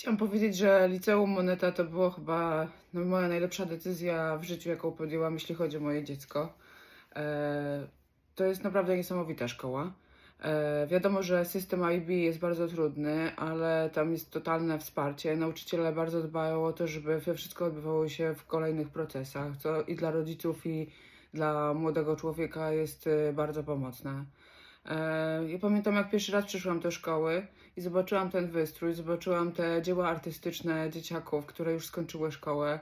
Chciałam powiedzieć, że liceum Moneta to było chyba no, moja najlepsza decyzja w życiu, jaką podjęłam, jeśli chodzi o moje dziecko. E, to jest naprawdę niesamowita szkoła. E, wiadomo, że system IB jest bardzo trudny, ale tam jest totalne wsparcie. Nauczyciele bardzo dbają o to, żeby wszystko odbywało się w kolejnych procesach, co i dla rodziców, i dla młodego człowieka jest e, bardzo pomocne. E, Ja pamiętam, jak pierwszy raz przyszłam do szkoły i zobaczyłam ten wystrój, zobaczyłam te dzieła artystyczne dzieciaków, które już skończyły szkołę.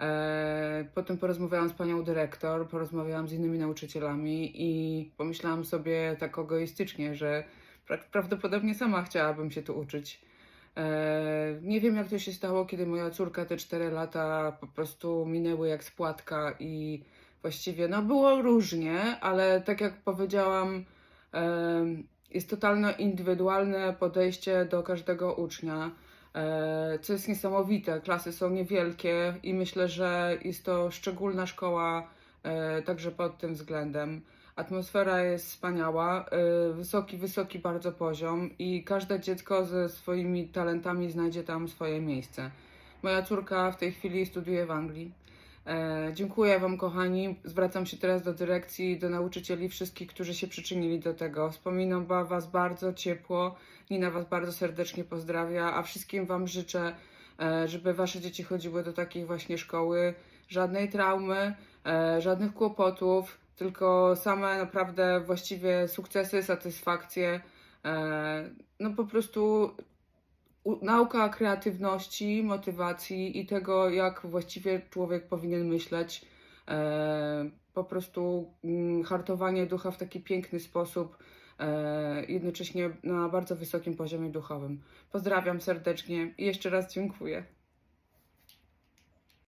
E, Potem porozmawiałam z panią dyrektor, porozmawiałam z innymi nauczycielami i pomyślałam sobie tak egoistycznie, że pra- prawdopodobnie sama chciałabym się tu uczyć. E, Nie wiem, jak to się stało, kiedy moja córka te 4 lata po prostu minęły jak spłatka i właściwie no było różnie, ale tak jak powiedziałam, Jest totalnie indywidualne podejście do każdego ucznia, e, co jest niesamowite. Klasy są niewielkie i myślę, że jest to szczególna szkoła e, także pod tym względem. Atmosfera jest wspaniała, e, wysoki, wysoki bardzo poziom i każde dziecko ze swoimi talentami znajdzie tam swoje miejsce. Moja córka w tej chwili studiuje w Anglii. E, dziękuję Wam, kochani. Zwracam się teraz do dyrekcji, do nauczycieli, wszystkich, którzy się przyczynili do tego. Wspominam Was bardzo ciepło. Nina Was bardzo serdecznie pozdrawia, a wszystkim Wam życzę, e, żeby Wasze dzieci chodziły do takiej właśnie szkoły. Żadnej traumy, e, żadnych kłopotów, tylko same naprawdę właściwie sukcesy, satysfakcje. No po prostu nauka kreatywności, motywacji i tego, jak właściwie człowiek powinien myśleć. E, po prostu mm, hartowanie ducha w taki piękny sposób, e, jednocześnie na bardzo wysokim poziomie duchowym. Pozdrawiam serdecznie i jeszcze raz dziękuję.